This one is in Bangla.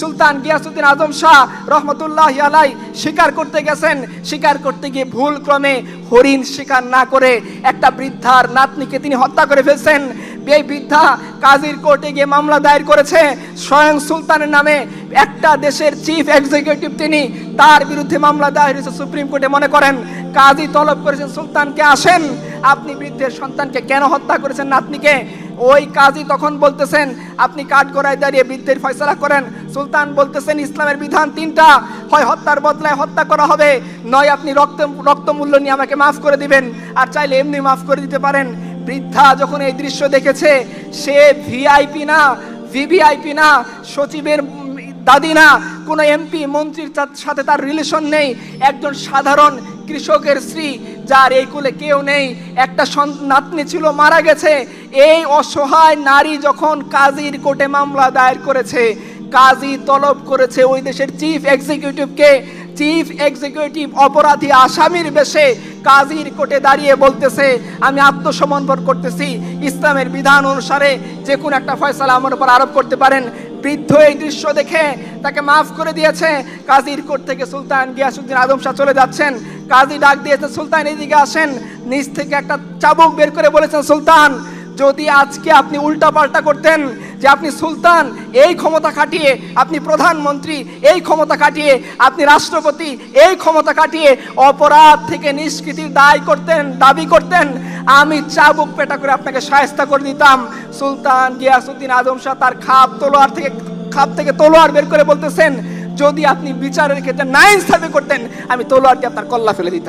সুলতান গিয়াসুদ্দিন আজম শাহ রহমতুল্লাহ আলাই শিকার করতে গেছেন। শিকার করতে গিয়ে ভুল ক্রমে হরিণ শিকার না করে একটা বৃদ্ধার নাতনিকে তিনি হত্যা করে ফেলছেন। এই বৃদ্ধা কাজীর কোর্টে গিয়ে মামলা দায়ের করেছে। স্বয়ং সুলতানের নামে একটা দেশের চিফ এক্সিকিউটিভ তিনি তার বিরুদ্ধে মামলা দায়ের হয়েছে সুপ্রিম কোর্টে মনে করেন। কাজী তলব করেছেন, সুলতানকে আসেন। আপনি বৃদ্ধের সন্তানকে কেন হত্যা করেছেন নাতনিকে? ওই কাজী তখন বলতেছেন, আপনি কাঠ গড়ায় দাঁড়িয়ে বৃদ্ধের ফয়সলা করেন। সুলতান বলতেছেন, ইসলামের বিধান তিনটা। হয় হত্যার বদলায় হত্যা করা হবে, নয় আপনি রক্ত রক্তমূল্য নিয়ে আমাকে মাফ করে দিবেন, আর চাইলে এমনি মাফ করে দিতে পারেন। বৃদ্ধা যখন এই দৃশ্য দেখেছে, সে ভিআইপি না ভিভিআইপি না, সচিবের দাদি না, কোনো এমপি মন্ত্রীর সাথে তার রিলেশন নেই। একজন সাধারণ কৃষকের স্ত্রী, যার এই কুলে কেউ নেই। একটা নাতনি ছিল, মারা গেছে। এই অসহায় নারী যখন কাজীর কোর্টে মামলা দায়ের করেছে, কাজী তলব করেছে, ওই দেশের চিফ এক্সিকিউটিভকে চিফ এক্সিকিউটিভ অপরাধী আসামির বেশে কাজীর কোর্টে দাঁড়িয়ে বলতেছে, আমি আত্মসমর্পণ করতেছি। ইসলামের বিধান অনুসারে যে কোনো একটা ফয়সালা আমার উপর আরোপ করতে পারেন। বৃদ্ধ এই দৃশ্য দেখে তাকে মাফ করে দিয়েছে। কাজীর কোর্ট থেকে সুলতান গিয়াসুদ্দিন আদম শাহ চলে যাচ্ছেন। কাজী ডাক দিয়েছে, সুলতান, এদিকে আসেন। নিচ থেকে একটা চাবুক বের করে বলেছেন, সুলতান যদি আজকে আপনি উল্টা পাল্টা করতেন যে আপনি সুলতান, এই ক্ষমতা খাটিয়ে আপনি প্রধানমন্ত্রী, এই ক্ষমতা কাটিয়ে আপনি রাষ্ট্রপতি, এই ক্ষমতা কাটিয়ে অপরাধ থেকে নিষ্কৃতির দায় করতেন, দাবি করতেন, আমি চাবুক পেটা করে আপনাকে সায়স্তা করে দিতাম। সুলতান গিয়াসুদ্দিন আদম শাহ তার খাপ তলোয়ার থেকে, খাপ থেকে তলোয়ার বের করে বলতেছেন, যদি আপনি বিচারের ক্ষেত্রে না ইনসাফি করতেন, আমি তলোয়ার দিয়ে আপনার কল্লা ফেলে দিতাম।